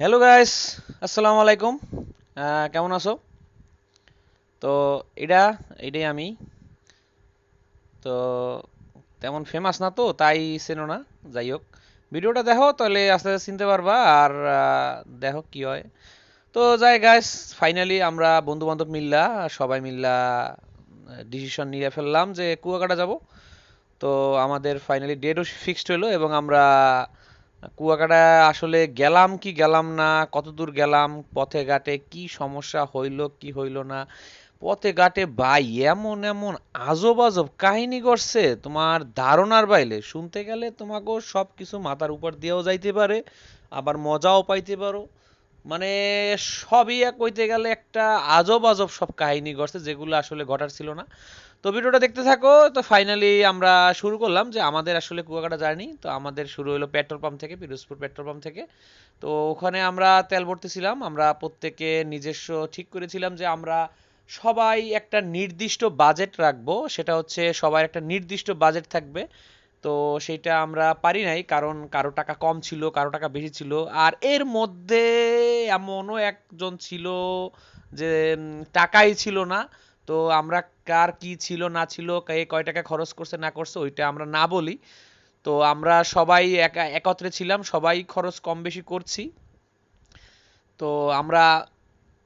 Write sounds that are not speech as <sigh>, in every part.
Hello guys আসসালামু আলাইকুম কেমন আছো? তো এটা, এটাই আমি। তো তেমন ফেমাস না তো, তাই চেনো না। যাই হোক, ভিডিওটা দেখো, তাহলে আস্তে আস্তে চিনতে পারবা আর দেখো কি হয়। তো যাই গাইস ফাইনালি আমরা বন্ধু বান্ধব মিল্লা, সবাই মিল্লা ডিসিশন নিয়ে ফেললাম যে কুয়াকাটা যাব। তো আমাদের ফাইনালি ডেটও ফিক্সড হলো এবং আমরা কুয়াকাটা আসলে গেলাম কি গেলাম না, কতদূর গেলাম, পথে ঘাটে কি সমস্যা হইল, কি হইল না? পথে ঘাটে ভাই, এমন এমন আজব আজব কাহিনী করছে তোমার ধারণার বাইরে। শুনতে গেলে তোমাকেও সব কিছু মাথার উপর দিয়েও যাইতে পারে, আবার মজাও পাইতে পারো। মানে সবই এক কইতে গেলে একটা আজব আজব সব কাহিনী ঘটছে, যেগুলো আসলে ঘটার ছিল না। তো ভিডিওটা দেখতে থাকো, তো ফাইনালি আমরা শুরু করলাম যে আমাদের আসলে কুয়াকাটা জার্নি তো আমাদের শুরু হলো পেট্রোল পাম্প থেকে, পিরোজপুর পেট্রোল পাম্প থেকে। তো ওখানে আমরা তেল ভরতেছিলাম আমরা প্রত্যেকে নিজস্ব ঠিক করেছিলাম যে আমরা সবাই একটা নির্দিষ্ট বাজেট রাখব, সেটা হচ্ছে সবার একটা নির্দিষ্ট বাজেট থাকবে। তো সেটা আমরা পারি নাই, কারণ কারও টাকা কম ছিল, কারও টাকা বেশি ছিল। আর এর মধ্যে এমনও একজন ছিল যে টাকাই ছিল না। তো আমরা কার কি ছিল, না ছিল, কে কয় টাকা খরচ করছে, না করছে, ওইটা আমরা না বলি। তো আমরা সবাই একা, একত্রে ছিলাম, সবাই খরচ কম বেশি করছি। তো আমরা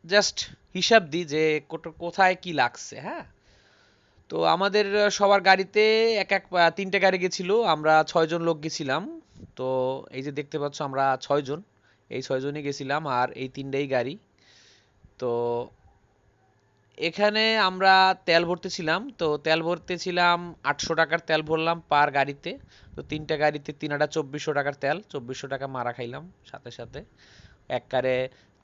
জাস্ট হিসাব দিই যে কোথায় কি লাগছে হ্যাঁ? তো আমাদের সবার গাড়িতে এক এক তিনটে গাড়ি গেছিল, আমরা ছয়জন লোক গেছিলাম। তো এই যে দেখতে পাচ্ছ আমরা ছয়জন, এই ছয়জনই গেছিলাম আর এই তিনটেই গাড়ি। তো এখানে আমরা তেল ভরতেছিলাম, তো তেল ভরতেছিলাম আটশো টাকার তেল ভরলাম পার গাড়িতে। তো তিনটা গাড়িতে তিন আটা চব্বিশশো টাকার তেল, চব্বিশশো টাকা মারা খাইলাম সাথে সাথে। এককারে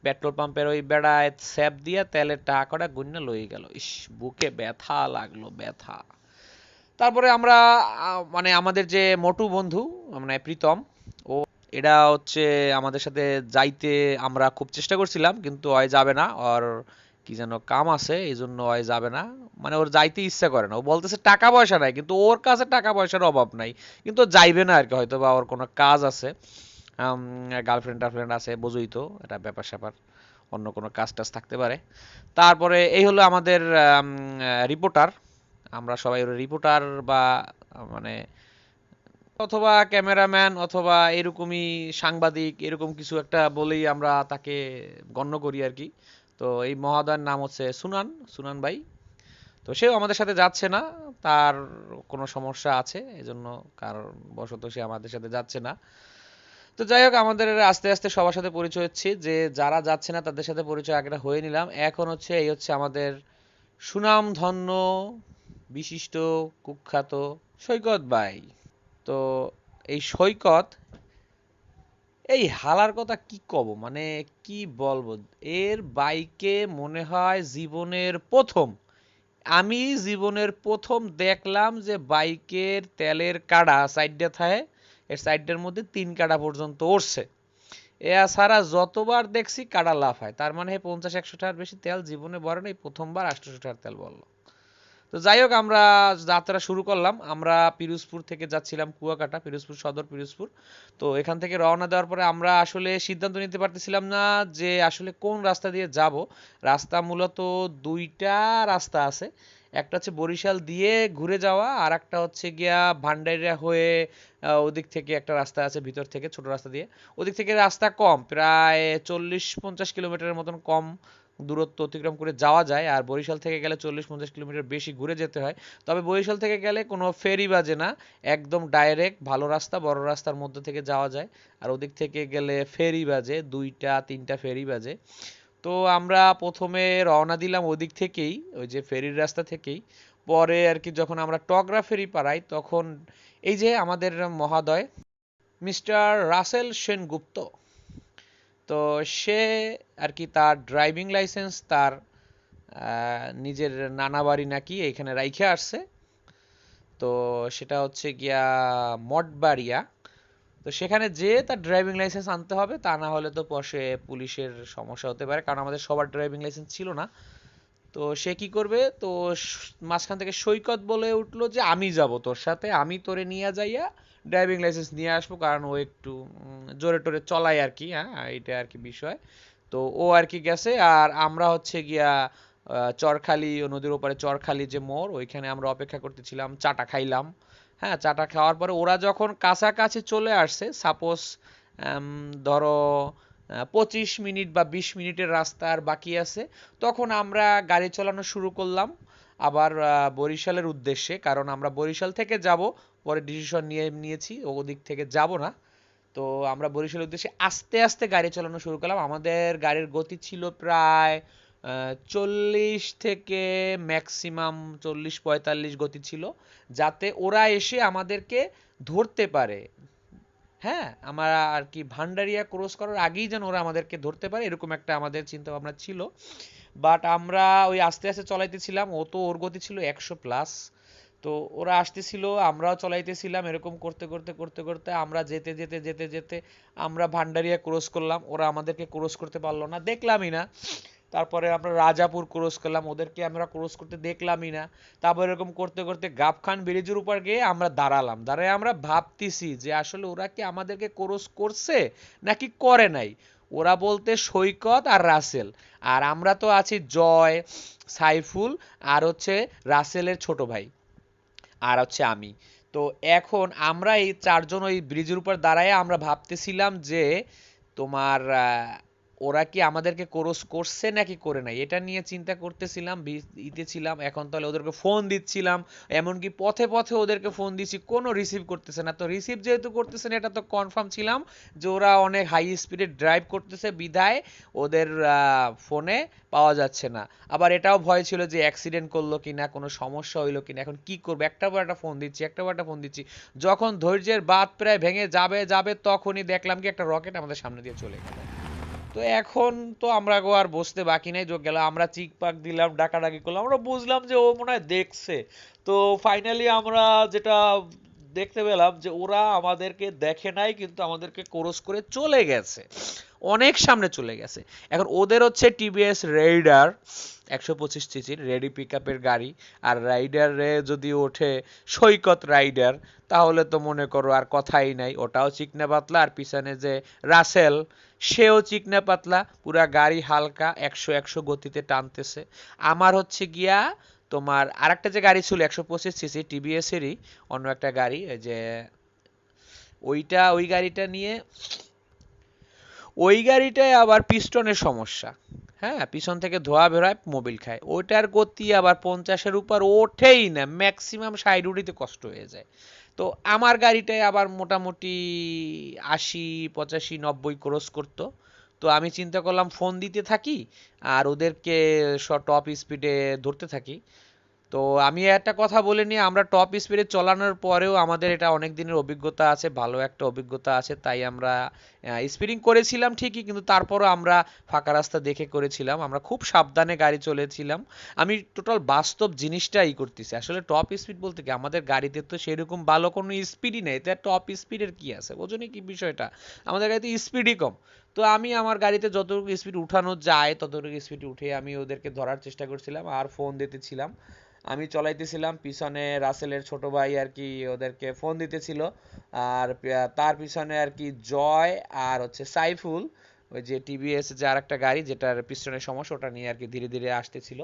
পেট্রোল পাম্পের ওই বেড়ায় স্যাপ দিয়া তেলের টাকাটা গুন্না লয়ে গেল। ইস, বুকে ব্যথা লাগল, ব্যথা। তারপরে আমরা মানে আমাদের যে মোটু বন্ধু মানে প্রীতম, ও এটা হচ্ছে আমাদের সাথে যাইতে আমরা খুব চেষ্টা করছিলাম, কিন্তু ওই যাবে না, ওর কি যেন কাম আছে এই জন্য ওই যাবে না। মানে ওর যাইতে ইচ্ছা করে না। ও বলতেছে টাকা পয়সা নাই, কিন্তু ওর কাছে টাকা পয়সার অভাব নাই। কিন্তু যাইবে না আর কি হয়তো বা ওর কোনো কাজ আছে। গার্লফ্রেন্ড টার্লফ্রেন্ড আছে, বোঝোই তো, এটা ব্যাপার স্যাপার, অন্য কোনো কাজ টাজ থাকতে পারে। তারপরে এই হলো আমাদের রিপোর্টার আমরা সবাই রিপোর্টার বা মানে অথবা ক্যামেরাম্যান অথবা এরকমই সাংবাদিক, এরকম কিছু একটা বলেই আমরা তাকে গণ্য করি আর কি। তো এই মহাদয়ের নাম হচ্ছে সুনান সুনান ভাই। তো সেও আমাদের সাথে যাচ্ছে না, তার কোনো সমস্যা আছে, এজন্য কারণ বশত সে আমাদের সাথে যাচ্ছে না। তো যাই হোক, আমাদের আস্তে আস্তে সবার সাথে পরিচয় হচ্ছে, যে যারা যাচ্ছে না তাদের সাথে পরিচয় আগেটা হয়ে নিলাম। এখন হচ্ছে এই হচ্ছে আমাদের সুনামধন্য, বিশিষ্ট, কুখ্যাত সৈকত ভাই। তো এই সৈকত, এই হালার কথা কি কব? মানে কি বলব? এর বাইকে মনে হয় জীবনের প্রথম, আমি জীবনের প্রথম দেখলাম যে বাইকের তেলের কাড়া সাইডে থাকে এর সাইডের মধ্যে তিন কাড়া পর্যন্ত উঠছে এছাড়া যতবার দেখছি কাড়া লাফ হয় তার মানে পঞ্চাশ, একশো টাকার বেশি তেল জীবনে ভরে নেই, প্রথমবার আটশোশো টাকার তেল বলল। তো যাই হোক, আমরা যাত্রা শুরু করলাম। আমরা পিরোজপুর থেকে যাচ্ছিলাম কুয়াকাটা, পিরোজপুর, সদর পিরোজপুর। তো এখান থেকে রওনা দেওয়ার পরে আমরা আসলে সিদ্ধান্ত নিতে পারতেছিলাম না যে আসলে কোন রাস্তা দিয়ে যাব। রাস্তা মূলত দুইটা রাস্তা আছে। একটা হচ্ছে বরিশাল দিয়ে ঘুরে যাওয়া, আর একটা হচ্ছে গিয়া ভান্ডারিয়া হয়ে ওদিক থেকে একটা রাস্তা আছে ভিতর থেকে, ছোট রাস্তা দিয়ে। ওদিক থেকে রাস্তা কম, প্রায় চল্লিশ পঞ্চাশ কিলোমিটারের মতন কম দূরত্ব অতিক্রম করে যাওয়া যায়, আর বরিশাল থেকে গেলে চল্লিশ পঞ্চাশ কিলোমিটার বেশি ঘুরে যেতে হয়। তবে বরিশাল থেকে গেলে কোনো ফেরি বাজে না, একদম ডাইরেক্ট ভালো রাস্তা, বড় রাস্তার মধ্যে থেকে যাওয়া যায়, আর ওদিক থেকে গেলে ফেরি বাজে, দুইটা, তিনটা ফেরি বাজে। তো আমরা প্রথমে রওনা দিলাম ওদিক থেকেই, ওই যে ফেরির রাস্তা থেকেই। পরে আর কি যখন আমরা টগরা ফেরি পাড়াই তখন এই যে আমাদের মহাদয়, মিস্টার রাসেল সেনগুপ্ত, তো সে আর কি তার ড্রাইভিং লাইসেন্স, তার নিজের নানা বাড়ি নাকি এখানে রাইখে আসছে। তো সেটা হচ্ছে গিয়া মঠবাড়িয়া। তো সেখানে যেয়ে তার ড্রাইভিং লাইসেন্স আনতে হবে, তা না হলে তো পরে পুলিশের সমস্যা হতে পারে, কারণ আমাদের সবার ড্রাইভিং লাইসেন্স ছিল না। তো সে কি করবে? তো মাঝখান থেকে সৈকত বলে উঠল যে, আমি যাব তোর সাথে, আমি তোরে নিয়ে যাইয়া ড্রাইভিং লাইসেন্স নিয়ে আসব। কারণ ও একটু জোরে টোরে চলায় আর কি হ্যাঁ এটা আর কি বিষয়। তো ও আর কি গেছে, আর আমরা হচ্ছে গিয়া চরখালি, নদীর ওপারে চরখালি যে মোড়, ওইখানে আমরা অপেক্ষা করতেছিলাম, চাটা খাইলাম। হ্যাঁ চাটা খাওয়ার পরে ওরা যখন কাছাকাছি চলে আসছে সাপোজ ধরো পঁচিশ মিনিট বা বিশ মিনিটের রাস্তা আর বাকি আছে, তখন আমরা গাড়ি চালানো শুরু করলাম। আবার বরিশালের উদ্দেশ্যে, কারণ আমরা বরিশাল থেকে যাব, পরে ডিসিশন নিয়ে নিয়েছি, ওদিক থেকে যাব না। তো আমরা বরিশালের উদ্দেশ্যে আস্তে আস্তে গাড়ি চালানো শুরু করলাম। আমাদের গাড়ির গতি ছিল প্রায় চল্লিশ থেকে ম্যাক্সিমাম চল্লিশ, পঁয়তাল্লিশ গতি ছিল, যাতে ওরা এসে আমাদেরকে ধরতে পারে। হ্যাঁ আমরা আর কি ভান্ডারিয়া ক্রস করার আগেই যেন ওরা আমাদেরকে ধরতে পারে, এরকম একটা আমাদের চিন্তা ভাবনা ছিল। বাট আমরা ওই আস্তে আস্তে চলাইতেছিলাম, ও তো ওর গতি ছিল একশো প্লাস তো ওরা আসতেছিল, আমরাও চলাইতেছিলাম, এরকম করতে করতে করতে করতে। আমরা যেতে যেতে যেতে যেতে আমরা ভান্ডারিয়া ক্রস করলাম, ওরা আমাদেরকে ক্রস করতে পারল না। দেখলামই না। তারপরে আমরা রাজাপুর ক্রস করলাম, ওদেরকে আমরা ক্রস করতে দেখলামই না। তারপর এরকম করতে করতে গাবখান ব্রিজের উপর গিয়ে আমরা দাঁড়ালাম। দাঁড়ায় আমরা ভাবতেছি যে আসলে ওরা কি আমাদেরকে ক্রস করছে নাকি করে নাই? ওরা বলতে সৈকত আর রাসেল। আর আমরা তো আছি জয়, সাইফুল আর হচ্ছে রাসেলের ছোট ভাই আর হচ্ছে আমি। তো এখন আমরা এই চারজন ওই ব্রিজের উপর দাঁড়ায় আমরা ভাবতেছিলাম যে তোমার ওরা কি আমাদেরকে ক্রস করছে নাকি করে নাই? এটা নিয়ে চিন্তা করতেছিলাম ইতে ছিলাম, এখন তাহলে ওদেরকে ফোন দিচ্ছিলাম। এমনকি পথে পথে ওদেরকে ফোন দিচ্ছি কোনো রিসিভ করতেছে না। তো রিসিভ যেহেতু করতেছে না, এটা তো কনফার্ম ছিলাম যে ওরা অনেক হাই স্পিডে ড্রাইভ করতেছে, বিধায় ওদের ফোনে পাওয়া যাচ্ছে না। আবার এটাও ভয় ছিল যে অ্যাক্সিডেন্ট করল কি না কোনো সমস্যা হইল কিনা, এখন কি করব? একটা একটা ফোন দিচ্ছি, একটা পর একটা ফোন দিচ্ছি। যখন ধৈর্যের বাদ প্রায় ভেঙে যাবে যাবে, তখনই দেখলাম কি একটা রকেট আমাদের সামনে দিয়ে চলে গেল। তো এখন তো আমরা গো আর বসতে বাকি নেই যোগ গেল আমরা চিক পাক দিলাম, ডাকাডাকি করলাম, আমরা বুঝলাম যে ও মনে হয় দেখছে। তো ফাইনালি আমরা যেটা দেখতে পেলাম যে ওরা আমাদেরকে দেখে নাই, কিন্তু আমাদেরকে কোরস করে চলে গেছে। অনেক সামনে চলে গেছে। এখন ওদের হচ্ছে টিভিএস রেইডার একশো পঁচিশ সিসির রেডি পিক গাড়ি। আর রাইডারে যদি ওঠে সৈকত রাইডার তাহলে তো মনে করো আর কথাই নাই। ওটাও চিকনা পাতলা। আর পিছনে যে রাসেল সেও চিকনা পাতলা। পুরা গাড়ি হালকা, একশো একশো গতিতে টানতেছে। আমার হচ্ছে গিয়া তোমার আরেকটা যে গাড়ি ছিল একশো পঁচিশ সিসি টিভিএস এরই অন্য একটা গাড়ি যে ওইটা, ওই গাড়িটা নিয়ে ওই গাড়িটায় আবার পিস্টনের সমস্যা। হ্যাঁ পিছন থেকে ধোয়া বেরোয়, মোবিল খায়। ওইটার গতি আবার পঞ্চাশের উপর ওঠেই না ম্যাক্সিমাম সাইড উঠিতে কষ্ট হয়ে যায়। তো আমার গাড়িটায় আবার মোটামুটি আশি, পঁচাশি, নব্বই ক্রস করতো। তো আমি চিন্তা করলাম ফোন দিতে থাকি আর ওদেরকে টপ স্পিডে ধরতে থাকি। তো আমি একটা কথা বলে নিই, আমরা টপ স্পিডে চালানোর পরেও আমাদের এটা অনেক দিনের অভিজ্ঞতা আছে, ভালো একটা অভিজ্ঞতা আছে, তাই আমরা স্পিডিং করেছিলাম ঠিকই, কিন্তু তারপরও আমরা ফাঁকা রাস্তা দেখে করেছিলাম, আমরা খুব সাবধানে গাড়ি চলেছিলাম। আমি টোটাল বাস্তব জিনিসটাই করতেছি। আসলে টপ স্পিড বলতে কি, আমাদের গাড়িতে তো সেরকম ভালো কোনো স্পিডই নেই এটা টপ স্পিডের কি আছে? বোঝনি কি বিষয়টা? আমাদের গাড়িতে স্পিডই কম। তো আমি আমার গাড়িতে যতটুকু স্পিড উঠানো যায়, ততটুকু স্পিড উঠে আমি ওদেরকে ধরার চেষ্টা করছিলাম, আর ফোন দিতেছিলাম। আমি চলাইতেছিলাম, পিছনে রাসেলের ছোট ভাই আর কি ওদেরকে ফোন দিতেছিল। আর তার পিছনে আর কি জয় আর হচ্ছে সাইফুল, ওই যে টিভিএস যে আর একটা গাড়ি যেটার পিছনের সমস্যা, ওটা নিয়ে আর কি ধীরে ধীরে আসতেছিল।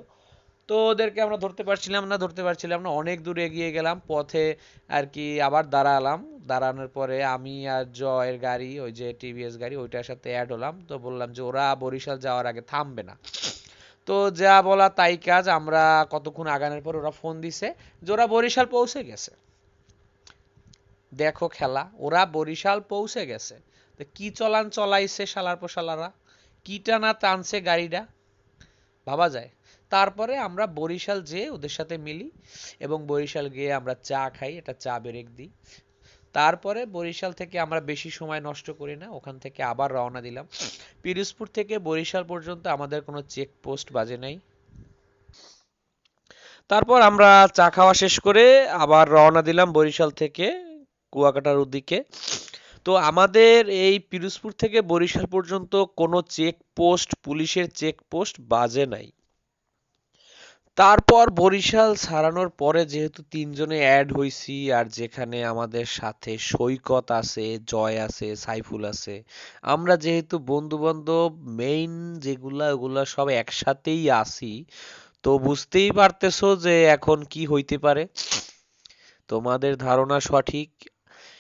তো ওদেরকে আমরা ধরতে পারছিলাম না, ধরতে পারছিলাম না, অনেক দূর এগিয়ে গেলাম, পথে আর কি আবার দাঁড়ালাম। দাঁড়ানোর পরে আমি আর জয়ের গাড়ি, ওই যে টিভিএস গাড়ি, ওইটার সাথে অ্যাড হলাম। তো বললাম যে ওরা বরিশাল যাওয়ার আগে থামবে না। তো যা বলা তাই কাজ, আমরা কতক্ষণ আগানোর পর ওরা ফোন দিছে, যে ওরা বরিশাল পৌঁছে গেছে। দেখো খেলা, ওরা বরিশাল পৌঁছে গেছে। তো কি চলান চলাইছে শালার পোশালারা? কিটা না টানছে গাড়িটা? ভাবা যায়। তারপরে আমরা বরিশাল যেয়ে ওদের সাথে মিলি এবং বরিশাল গিয়ে আমরা চা খাই এটা চা বেরেক দিই। তারপরে বরিশাল থেকে আমরা বেশি সময় নষ্ট করি না, ওখান থেকে আবার রওনা দিলাম। পিরোজপুর থেকে বরিশাল পর্যন্ত আমাদের কোনো চেক পোস্ট বাজে নাই। তারপর আমরা চা খাওয়া শেষ করে আবার রওনা দিলাম বরিশাল থেকে কুয়াকাটার উদ্দিকে তো আমাদের এই পিরোজপুর থেকে বরিশাল পর্যন্ত কোনো চেক পোস্ট পুলিশের চেক পোস্ট বাজে নাই। তারপর বরিশাল ছাড়ানোর পরে যেহেতু তিনজনে অ্যাড হইছি, আর যেখানে আমাদের সাথে সৈকত আছে, জয় আছে, সাইফুল আছে, আমরা যেহেতু বন্ধু বান্ধব মেইন যেগুলা, ওগুলা সব একসাথেই আছি, তো বুঝতেই পারতেছো যে এখন কি হইতে পারে। তোমাদের ধারণা সঠিক।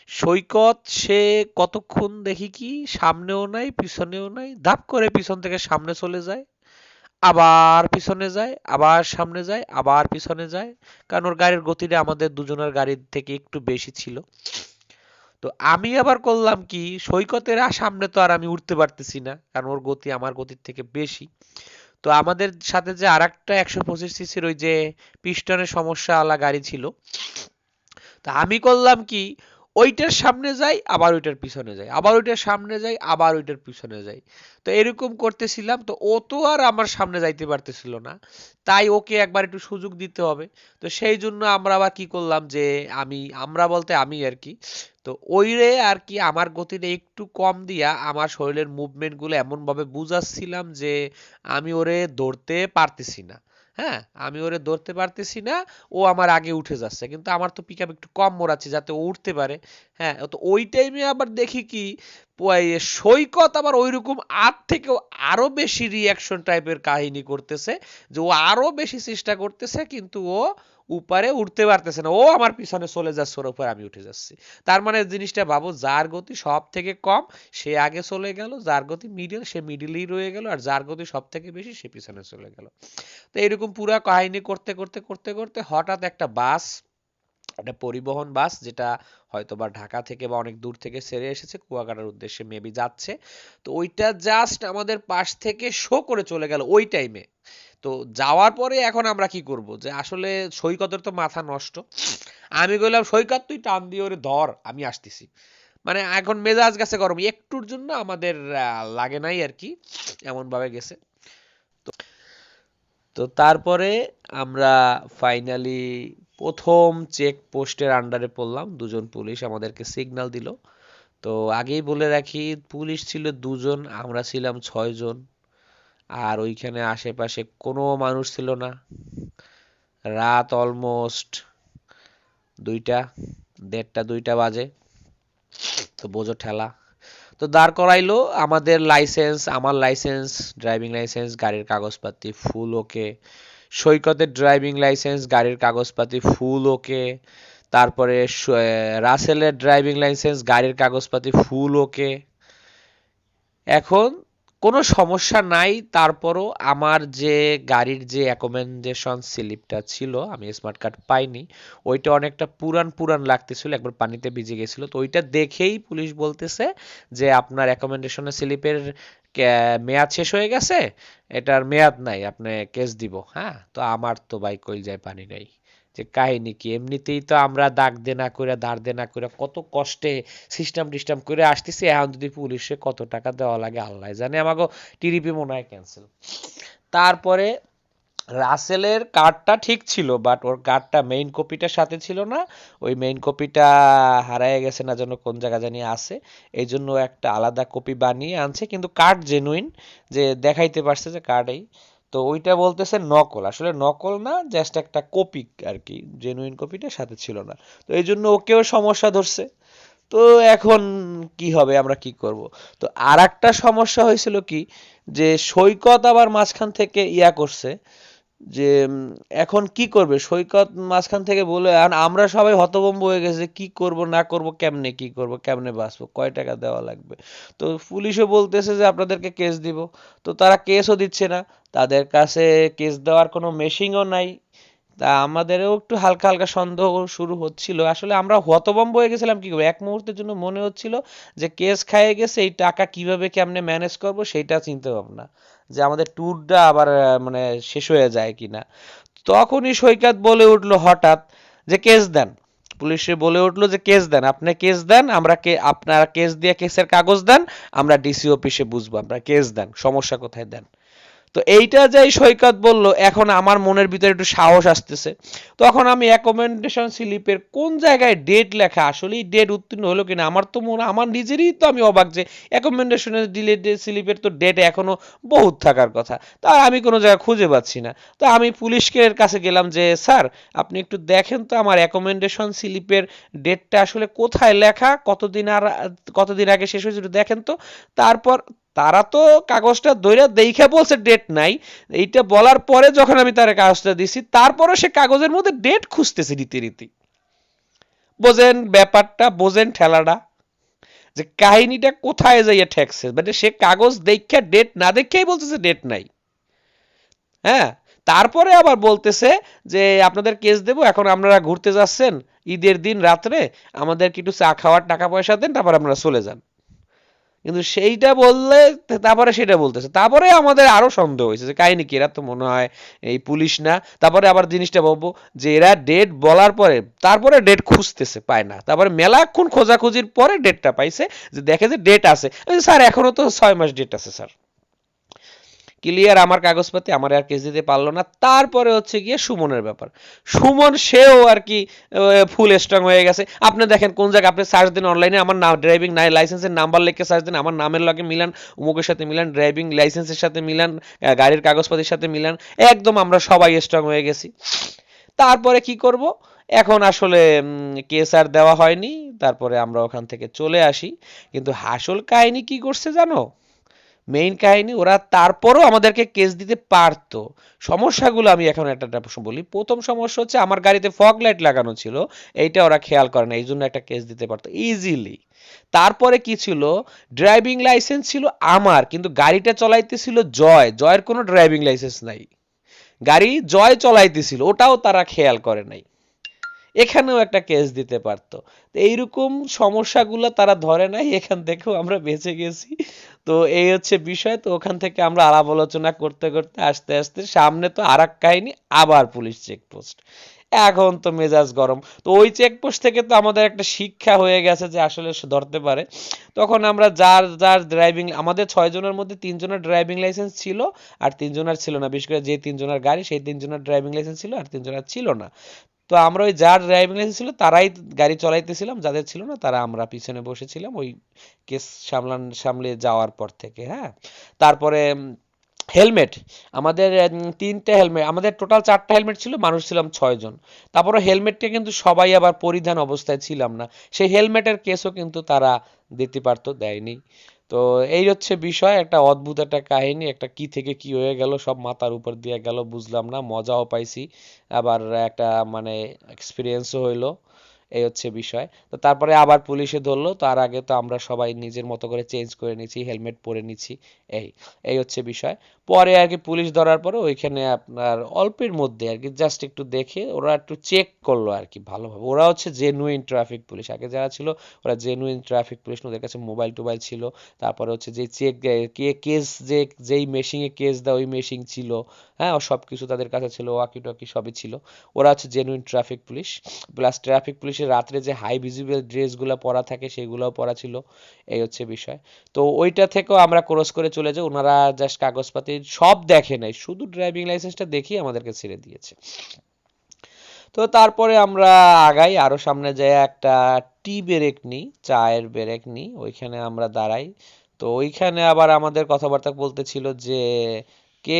সৈকত, সে কতক্ষণ দেখি কি? সামনেও নাই, পিছনেও নাই, ধাপ করে পিছন থেকে সামনে চলে যায়। আবার পিছনে যায়, আবার সামনে যায়, আবার পিছনে যায়। কারণ ওর গাড়ির গতিটা আমাদের দুজনের গাড়ির থেকে একটু বেশি ছিল। তো আমি আবার করলাম কি, সৈকতের আর সামনে তো আর আমি উঠতে পারতেছি না, কারণ ওর গতি আমার গতির থেকে বেশি। তো আমাদের সাথে যে আরেকটা একশো পঁচিশ সিসির ওই যে পিস্টনের সমস্যা আলা গাড়ি ছিল। তা আমি করলাম কি ওইটার সামনে যাই, আবার ওইটার পিছনে যাই। আবার ওইটার সামনে যাই, আবার ওইটার পিছনে যাই। তো এরকম করতেছিলাম, তো ও তো আর আমার সামনে যাইতে পারতেছিল না। তাই ওকে একবার একটু সুযোগ দিতে হবে। তো সেই জন্য আমরা আবার কি করলাম যে, আমি, আমরা বলতে আমি আর কি, তো ওই রে আর কি আমার গতিটা একটু কম দিয়া আমার শরীরের মুভমেন্টগুলো এমন ভাবে বুঝাচ্ছিলাম যে, আমি ওরে ধরতে পারতেছি না। হ্যাঁ আমি ওরে ধরতে পারতেছি না, ও আমার আগে উঠে যাচ্ছে। কিন্তু আমার তো পিক একটু কম মোড়াচ্ছে যাতে ও উঠতে পারে। হ্যাঁ তো ওই টাইমে আবার দেখি কি সৈকত আবার ওইরকম আর থেকেও আরও বেশি রিয়াকশন টাইপের কাহিনী করতেছে, যে ও আরও বেশি চেষ্টা করতেছে, কিন্তু ও উপরে উঠতে পারতেছে না। ও আমার পিছনে চলে যাচ্ছে, ওর উপর আমি উঠে যাচ্ছি। তার মানে জিনিসটা ভাবো, যার গতি সব থেকে কম, সে আগে চলে গেল, যার গতি মিডিল সে মিডিলেই রয়ে গেল, আর যার গতি সব থেকে বেশি, সে পিছনে চলে গেল। তো এরকম পুরা কাহিনী করতে করতে করতে করতে হঠাৎ একটা বাস, একটা পরিবহন বাস, যেটা হয়তো বা ঢাকা থেকে বা অনেক দূর থেকে সেরে এসেছে, কুয়াকাটার উদ্দেশ্যে মেবি যাচ্ছে, তো ওইটা জাস্ট আমাদের পাশ থেকে শো করে চলে গেল ওই টাইমে তো যাওয়ার পরে এখন আমরা কি করব? যে আসলে সৈকতের তো মাথা নষ্ট। আমি বললাম সৈকত তুই টান দিয়ে ওরে ধর, আমি আসতেছি। মানে এখন মেজাজ গেছে গরম। একটুর জন্য আমাদের লাগে নাই আর কি এমন ভাবে গেছে। তো তো তারপরে আমরা ফাইনালি প্রথম চেক পোস্টের আন্ডারে পড়লাম। দুজন পুলিশ আমাদেরকে সিগন্যাল দিল। তো আগেই বলে রাখি, পুলিশ ছিল দুজন, আমরা ছিলাম ছয়জন। আর ওইখানে আশেপাশে কোনো মানুষ ছিল না। রাত অলমোস্ট দুইটা, দেড়টা, দুইটা বাজে। তো বোঝো ঠেলা। তো দাঁড় করাইলো আমাদের লাইসেন্স আমার লাইসেন্স ড্রাইভিং লাইসেন্স গাড়ির কাগজপাতি ফুল ওকে সৈকতের ড্রাইভিং লাইসেন্স গাড়ির কাগজপাতি ফুল ওকে তারপরে রাসেলের ড্রাইভিং লাইসেন্স গাড়ির কাগজপাতি ফুল ওকে এখন কোনো সমস্যা নাই। তারপরও আমার যে গাড়ির যে অ্যাকোমেন্ডেশন স্লিপটা ছিল, আমি স্মার্ট কার্ড পাইনি। ওইটা অনেকটা পুরান পুরান লাগতেছিল, একবার পানিতে ভিজে গেছিল। তো ওইটা দেখেই পুলিশ বলতেছে যে আপনার অ্যাকোমেন্ডেশনের স্লিপের মেয়াদ শেষ হয়ে গেছে? এটার মেয়াদ নাই, আপনি কেস দিব। হ্যাঁ? তো আমার তো ভাই কই যায় পানি নাই। যে কাহিনী কি? এমনিতেই তো আমরা দাগ দে না করে দাঁড় দে না করে কত কষ্টে সিস্টেম টিস্টেম করে আসতেছি। এখন যদি পুলিশে কত টাকা দেওয়া লাগে আল্লাহ জানে। আমাকে টিডিপি মনে হয় ক্যান্সেল তারপরে রাসেলের কার্ডটা ঠিক ছিল বাট ওর কার্ডটা মেইন কপিটার সাথে ছিল না। ওই মেইন কপিটা হারায় গেছে না যেন কোন জায়গা জানি আছে। এই জন্য একটা আলাদা কপি বানিয়ে আনছে। কিন্তু কার্ড জেনুইন যে দেখাইতে পারছে যে কার্ড এই তো ওইটা বলতেছে নকল। আসলে নকল না জাস্ট একটা কপি আর কি জেনুইন কপিটা সাথে ছিল না। তো এই জন্য ওকেও সমস্যা ধরছে। তো এখন কি হবে, আমরা কি করব? তো আর একটা সমস্যা হয়েছিল কি, যে সৈকত আবার মাঝখান থেকে ইয়া করছে যে এখন কি করবে? সৈকত মাঝখান থেকে বলে আমরা সবাই হতভম্ব হয়ে গেছে, কি করব, না করব, কেমনে কি করব, কেমনে বাঁচবো? কয় টাকা দেওয়া লাগবে? তো পুলিশও বলতেছে যে, আপনাদেরকে কেস দিব। তো তারা কেসও দিচ্ছে না। তাদের কাছে কেস দেওয়ার কোনো মেশিনও নাই। তা আমাদেরও একটু হালকা হালকা সন্দেহ শুরু হচ্ছিল। আসলে আমরা হতভম্ব হয়ে গেছিলাম, কি এক মুহূর্তের জন্য মনে হচ্ছিল যে কেস খাইয়ে গেছে, এই টাকা কীভাবে কেমনে ম্যানেজ করব সেইটা চিন্তা ভাবনা, যে আমাদের ট্যুরটা আবার মানে শেষ হয়ে যায় কিনা। তখনই সৈকত বলে উঠল হঠাৎ যে কেস দেন। পুলিশে বলে উঠল যে কেস দেন, আপনি কেস দেন, আমরা কে, আপনারা কেস দিয়ে কেসের কাগজ দেন, আমরা ডিসি অফিসে বুঝব, আমরা কেস দেন, সমস্যা কোথায় দেন। তো এইটা যেই সৈকত বলল, এখন আমার মনের ভিতরে একটু সাহস আসতেছে। তখন আমি অ্যাকোমেন্ডেশন স্লিপের কোন জায়গায় ডেট লেখা, আসলেই ডেট উত্তীর্ণ হলো কিনা, আমার তো মনে, আমার নিজেরই তো আমি অবাক যে অ্যাকোমেন্ডেশনের ডিলেট স্লিপের তো ডেট এখনও বহুত থাকার কথা। তা আমি কোনো জায়গায় খুঁজে পাচ্ছি না। তো আমি পুলিশকে কাছে গেলাম যে, স্যার, আপনি একটু দেখেন তো আমার অ্যাকোমেন্ডেশন স্লিপের ডেটটা আসলে কোথায় লেখা, কতদিন আর, কতদিন আগে শেষ হয়েছে একটু দেখেন তো। তারপর তারা তো কাগজটা দইরা দেখে বলছে ডেট নাই। এইটা বলার পরে যখন আমি তার কাগজটা দিছি তারপরে সে কাগজের মধ্যে ডেট খুঁজতেছে রীতিরীতি বোঝেন ব্যাপারটা, বোঝেন ঠেলাটা, যে কাহিনীটা কোথায় যাইয়া ঠেকছে। মানে সে কাগজ দেখে ডেট না দেখেই বলতেছে ডেট নাই। হ্যাঁ? তারপরে আবার বলতেছে যে, আপনাদের কেস দেবো, এখন আপনারা ঘুরতে যাচ্ছেন, ঈদের দিন রাত্রে আমাদের একটু চা খাওয়ার টাকা পয়সা দেন, তারপর আপনারা চলে যান। কিন্তু সেইটা বললে তারপরে সেটা বলতেছে। তারপরে আমাদের আরও সন্দেহ হয়েছে যে, কাহিনী কি? এরা তো মনে হয় এই পুলিশ না। তারপরে আবার জিনিসটা ভাববো যে, এরা ডেট বলার পরে, তারপরে ডেট খুঁজতেছে, পায় না। তারপরে মেলাক্ষণ খোঁজাখুঁজির পরে ডেটটা পাইছে, যে দেখে যে ডেট আছে। স্যার, এখনও তো ছয় মাস ডেট আছে, স্যার। ক্লিয়ার আমার কাগজপাতি, আমার আর কেস দিতে পারল না। তারপরে হচ্ছে গিয়ে সুমনের ব্যাপার। সুমন, সেও আর কি ফুল স্ট্রং হয়ে গেছে। আপনি দেখেন কোন জায়গায় আপনি সার্চ দিন অনলাইনে আমার নাম ড্রাইভিং নাই লাইসেন্সের নাম্বার লিখে সার্চ দিন, আমার নামের লগে মিলান উমুকের সাথে মিলান ড্রাইভিং লাইসেন্সের সাথে মিলান গাড়ির কাগজপাতির সাথে মিলান, একদম আমরা সবাই স্ট্রং হয়ে গেছি। তারপরে কি করব? এখন আসলে কেস আর দেওয়া হয়নি, তারপরে আমরা ওখান থেকে চলে আসি। কিন্তু হাসল কাহিনী কি করছে জানো? মেইন কাহিনী, ওরা তারপরও আমাদেরকে কেস দিতে পারতো। সমস্যাগুলো আমি এখন একটা বলি। প্রথম সমস্যা হচ্ছে, আমার গাড়িতে ফগ লাইট লাগানো ছিল, এইটা ওরা খেয়াল করে না এই জন্য একটা কেস দিতে পারতো ইজিলি তারপরে কি ছিল? ড্রাইভিং লাইসেন্স ছিল আমার, কিন্তু গাড়িটা চলাইতেছিল জয়। জয়ের কোনো ড্রাইভিং লাইসেন্স নাই। গাড়ি জয় চলাইতেছিল, ওটাও তারা খেয়াল করে নাই। এখানেও একটা কেস দিতে পারতো। এইরকম সমস্যাগুলো তারা ধরে নাই, এখান থেকেও আমরা বেঁচে গেছি। তো এই হচ্ছে বিষয়, তো ওখান থেকে আমরা আলাপ আলোচনা করতে করতে, আস্তে আস্তে সামনে তো আর কাহিনী, আবার পুলিশ চেকপোস্ট এখন তো মেজাজ গরম। তো ওই চেকপোস্ট থেকে তো আমাদের একটা শিক্ষা হয়ে গেছে যে আসলে ধরতে পারে। তখন আমরা যার যার ড্রাইভিং আমাদের ছয় জনের মধ্যে তিনজনের ড্রাইভিং লাইসেন্স ছিল, আর তিনজনের ছিল না। বিশেষ করে যে তিনজনের গাড়ি, সেই তিনজনের ড্রাইভিং লাইসেন্স ছিল, আর তিনজনের ছিল না। তো আমরা ওই যার ড্রাইভিং লাইসেন্স ছিল, তারাই গাড়ি চলাইতেছিলাম, যাদের ছিল না, তারা আমরা পিছনে বসেছিলাম, ওই কেস সামলান, সামলে যাওয়ার পর থেকে হ্যাঁ? তারপরে হেলমেট আমাদের তিনটে হেলমেট আমাদের টোটাল চারটা হেলমেট ছিল, মানুষ ছিলাম ছয়জন তারপরে হেলমেটটা কিন্তু সবাই আবার পরিধান অবস্থায় ছিলাম না। সেই হেলমেটের কেসও কিন্তু তারা দিতে পারতো, দেয়নি। তো এই হচ্ছে বিষয়, একটা অদ্ভুত একটা কাহিনী, একটা কি থেকে কি হয়ে গেল, সব মাথার উপর দিয়ে গেল, বুঝলাম না, মজাও পাইছি, আবার একটা মানে এক্সপিরিয়েন্সও হইল, এই হচ্ছে বিষয়। তো তারপরে আবার পুলিশে ধরলো তার আগে তো আমরা সবাই নিজের মতো করে চেঞ্জ করে নিছি হেলমেট পরে নিচ্ছি এই এই হচ্ছে বিষয়। পরে আর কি পুলিশ ধরার পরে ওইখানে আপনার অল্পের মধ্যে আর কি জাস্ট একটু দেখে ওরা একটু চেক করল আর কি ভালোভাবে। ওরা হচ্ছে জেনুইন ট্রাফিক পুলিশ আগে যারা ছিল, ওরা জেনুইন ট্রাফিক পুলিশ ওদের কাছে মোবাইল টোবাইল ছিল। তারপরে হচ্ছে যে চেক কে কেস যে, যেই মেশিনে কেস দেয়, ওই মেশিন ছিল। হ্যাঁ সব কিছু তাদের কাছে ছিল ওয়াকি টকি সবই ছিল। ওরা হচ্ছে genuine traffic police plus traffic পুলিশের রাত্রে যে হাই ভিজিবল ড্রেসগুলো পরা থাকে, সেগুলোও পরা ছিল। এই হচ্ছে বিষয়। তো ওইটা থেকেও আমরা ক্রস করে চলে যাই। ওনারা জাস্ট কাগজপাতি সব দেখে নাই, শুধু ড্রাইভিং লাইসেন্সটা দেখেই আমাদেরকে ছেড়ে দিয়েছে। তো তারপরে আমরা আগাই আরও সামনে যাই, একটা টি ব্রেক নিই, চায়ের ব্রেক নিই, ওইখানে আমরা দাঁড়াই। তো ওইখানে আবার আমাদের কথাবার্তা বলতেছিল যে কে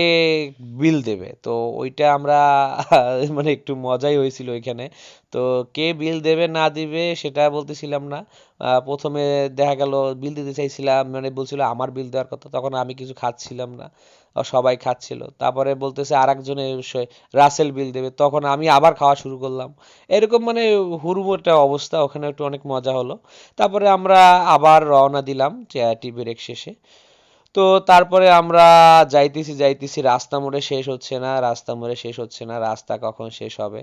বিল দেবে? তো ওইটা আমরা <laughs> মানে একটু মজাই হয়েছিল ওইখানে তো কে বিল দেবে না দিবে সেটা বলতেছিলাম না। প্রথমে দেখা গেল বিল দিতে চাইছিলাম মানে বলছিল আমার বিল দেওয়ার কথা, তখন আমি কিছু খাচ্ছিলাম না। সবাই খাচ্ছিল। তারপরে বলতেছে আর একজনে রাসেল বিল দেবে, তখন আমি আবার খাওয়া শুরু করলাম। এরকম মানে হুরুম একটা অবস্থা, ওখানে একটু অনেক মজা হলো। তারপরে আমরা আবার রওনা দিলাম টি ব্রেক শেষে। তো তারপরে আমরা যাইতেছি যাইতেছি, রাস্তা মোড়ে শেষ হচ্ছে না, রাস্তা মোড়ে শেষ হচ্ছে না, রাস্তা কখন শেষ হবে?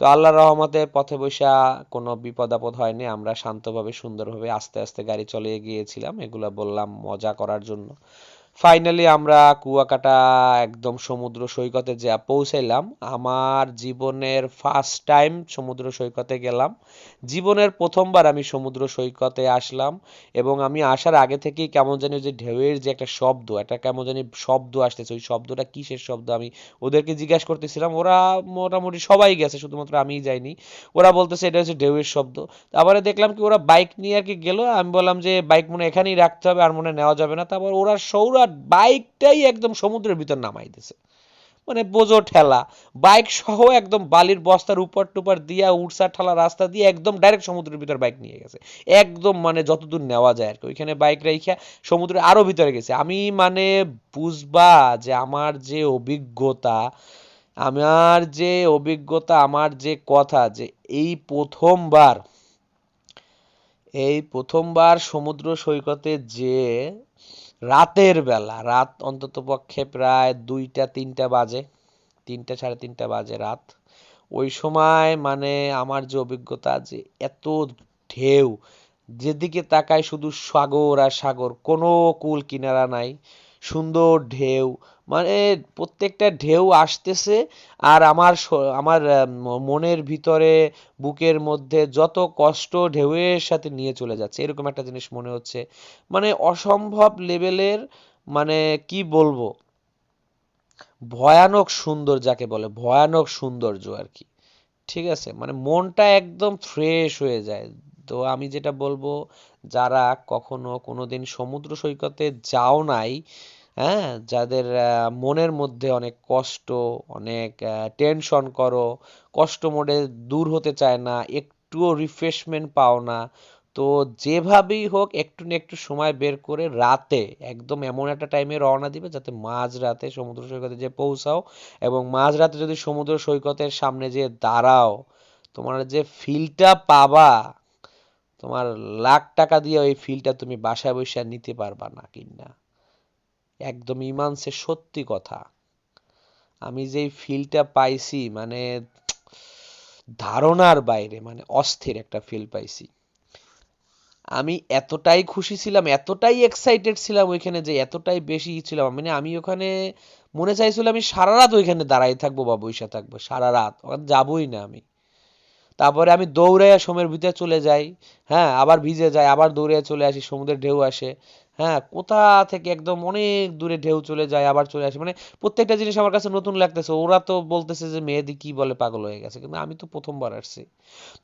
তো আল্লাহ রহমতে পথে বৈশা কোনো বিপদ আপদ হয়নি, আমরা শান্তভাবে, সুন্দরভাবে আস্তে আস্তে গাড়ি চলে গিয়েছিলাম, এগুলা বললাম মজা করার জন্য। ফাইনালি আমরা কুয়াকাটা একদম সমুদ্র সৈকতে যা পৌঁছাইলাম, আমার জীবনের ফার্স্ট টাইম সমুদ্র সৈকতে গেলাম। জীবনের প্রথমবার আমি সমুদ্র সৈকতে আসলাম এবং আমি আসার আগে থেকেই কেমন জানি যে ঢেউয়ের যে একটা শব্দ, একটা কেমন জানি শব্দ আসতেছে, ওই শব্দটা কিসের শব্দ আমি ওদেরকে জিজ্ঞাসা করতেছিলাম। ওরা মোটামুটি সবাই গেছে, শুধুমাত্র আমিই যাইনি। ওরা বলতেছে এটা হচ্ছে ঢেউয়ের শব্দ। তারপরে দেখলাম কি ওরা বাইক নিয়ে আর কি গেলো, আমি বললাম যে বাইক মনে এখানেই রাখতে হবে, আর মনে নেওয়া যাবে না। তারপর ওরা সৌরা বাইকটাই একদম সমুদ্রের ভিতর নামাই দিছে। মানে বোঝো ঠেলা, বাইক সহ একদম বালির বস্তার উপর টুপার দিয়া, উড়সা ঠালা রাস্তা দিয়ে একদম ডাইরেক্ট সমুদ্রের ভিতর বাইক নিয়ে গেছে। একদম মানে যতদূর নেওয়া যায় আর কি ওইখানে বাইক রাইখা সমুদ্রের আরও ভিতরে গেছে। আমি মানে বুঝবা যে আমার যে অভিজ্ঞতা, আমার যে অভিজ্ঞতা, আমার যে কথা যে এই প্রথমবার এই প্রথমবার সমুদ্র সৈকতে যে রাতের বেলা, রাত অন্তত পক্ষে প্রায় দুইটা, তিনটা বাজে, তিনটা, সাড়ে তিনটা বাজে রাত। ওই সময় মানে আমার যে অভিজ্ঞতা যে এত ঢেউ, যেদিকে তাকায় শুধু সাগর আর সাগর, কোনো কুল কিনারা নাই, সুন্দর ঢেউ মানে প্রত্যেকটা ঢেউ আসতেছে আর আমার আমার মনের ভিতরে, বুকের মধ্যে যত কষ্ট ঢেউয়ের সাথে নিয়ে চলে যাচ্ছে, এরকম একটা জিনিস মনে হচ্ছে। মানে অসম্ভব লেভেলের মানে কি বলব? ভয়ানক সুন্দর যাকে বলে, ভয়ানক সৌন্দর্য আর কি। ঠিক আছে? মানে মনটা একদম ফ্রেশ হয়ে যায়। তো আমি যেটা বলব, যারা কখনো কোনোদিন সমুদ্র সৈকতে যাও নাই হ্যাঁ যাদের মনের মধ্যে অনেক কষ্ট, অনেক টেনশন করো, কষ্ট মোডে দূর হতে চায় না, একটুও রিফ্রেশমেন্ট পাও না, তো যেভাবেই হোক একটু না একটু সময় বের করে রাতে একদম এমন একটা টাইমে রওনা দিবে যাতে মাঝ রাতে সমুদ্র সৈকতে যে পৌঁছাও এবং মাঝ রাতে যদি সমুদ্র সৈকতের সামনে যে দাঁড়াও, তোমার যে ফিলটা পাবা, তোমার লাখ টাকা দিয়ে ওই ফিলটা তুমি বাসায় বসে নিতে পারবা না কিনা। একদম ইমানসে সত্যি কথা। আমি যেই ফিলটা পাইছি মানে ধারণার বাইরে মানে অস্থির একটা ফিল পাইছি। আমি এতটাই খুশি ছিলাম, এতটাই এক্সাইটেড ছিলাম ওইখানে যে এতটাই বেশি ছিলাম। মানে আমি ওখানে মনে চাইছিল আমি সারা রাত ওইখানে দাঁড়াই থাকব বা বসে থাকব, সারা রাত। ওখানে যাবোই না আমি। তারপরে আমি দৌড়াইয়া সময়ের ভিতরে চলে যাই হ্যাঁ আবার ভিজে যাই, আবার দৌড়ে চলে আসি, সমুদ্রের ঢেউ আসে। হ্যাঁ কোথা থেকে একদম অনেক দূরে ঢেউ চলে যায়, আবার চলে আসে। মানে প্রত্যেকটা জিনিস আমার কাছে নতুন লাগতেছে। ওরা তো বলতেছে যে, মেহেদি কি বলে পাগল হয়ে গেছে। কিন্তু আমি তো প্রথমবার আসছি।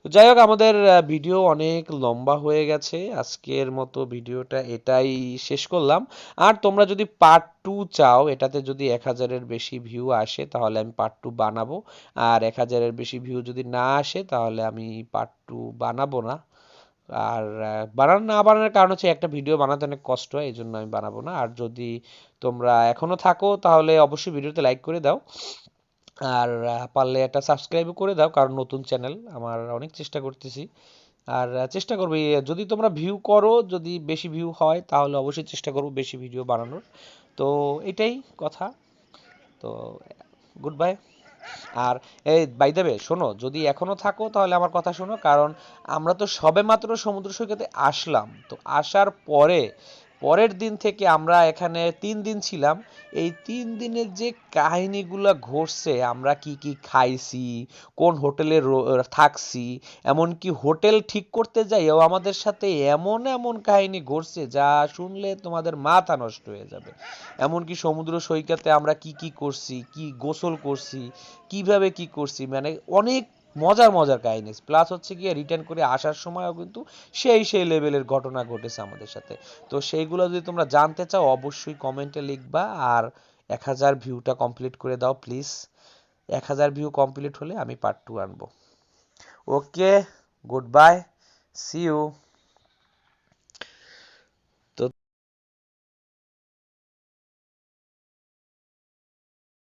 তো যাই হোক, আমাদের ভিডিও অনেক লম্বা হয়ে গেছে। আজকের মতো ভিডিওটা এটাই শেষ করলাম। আর তোমরা যদি পার্ট টু চাও, এটাতে যদি এক হাজারের বেশি ভিউ আসে, তাহলে আমি পার্ট টু বানাবো। আর এক হাজারের বেশি ভিউ যদি না আসে, তাহলে আমি পার্ট টু বানাবো না। আর বানানো না বানানোর কারণ হচ্ছে একটা ভিডিও বানাতে অনেক কষ্ট হয় এই জন্য আমি বানাবো না। আর যদি তোমরা এখনও থাকো, তাহলে অবশ্যই ভিডিওতে লাইক করে দাও। আর পারলে একটা সাবস্ক্রাইবও করে দাও, কারণ নতুন চ্যানেল, আমার অনেক চেষ্টা করতেছি। আর চেষ্টা করব যদি তোমরা ভিউ করো, যদি বেশি ভিউ হয়, তাহলে অবশ্যই চেষ্টা করব বেশি ভিডিও বানানোর। তো, এটাই কথা। তো, গুড বাই। আর এই বাই দেবে শোনো, যদি এখনও থাকো তাহলে আমার কথা শোনো, কারণ আমরা তো সবে মাত্র সমুদ্র সৈকতে আসলাম। তো আসার পরে পরের দিন থেকে আমরা এখানে তিন দিন ছিলাম। এই তিন দিনের যে কাহিনীগুলো ঘটছে, আমরা কি কি খাইছি, কোন হোটেলে থাকছি, এমনকি হোটেল ঠিক করতে যাইও আমাদের সাথে এমন এমন কাহিনী ঘটছে যা শুনলে তোমাদের মাথা নষ্ট হয়ে যাবে। এমনকি সমুদ্র সৈকতে আমরা কি কি করছি, কি গোসল করছি, কীভাবে কি করছি মানে অনেক মজার মজার কাহিনী। প্লাস হচ্ছে গিয়ে রিটার্ন করে আসার সময়ও কিন্তু সেই সেই লেভেলের ঘটনা ঘটেছে আমাদের সাথে। তো সেইগুলো যদি তোমরা জানতে চাও, অবশ্যই কমেন্টে লিখবা। আর এক হাজার ভিউটা কমপ্লিট করে দাও প্লিজ এক হাজার ভিউ কমপ্লিট হলে আমি পার্ট টু আনব। Okay goodbye see you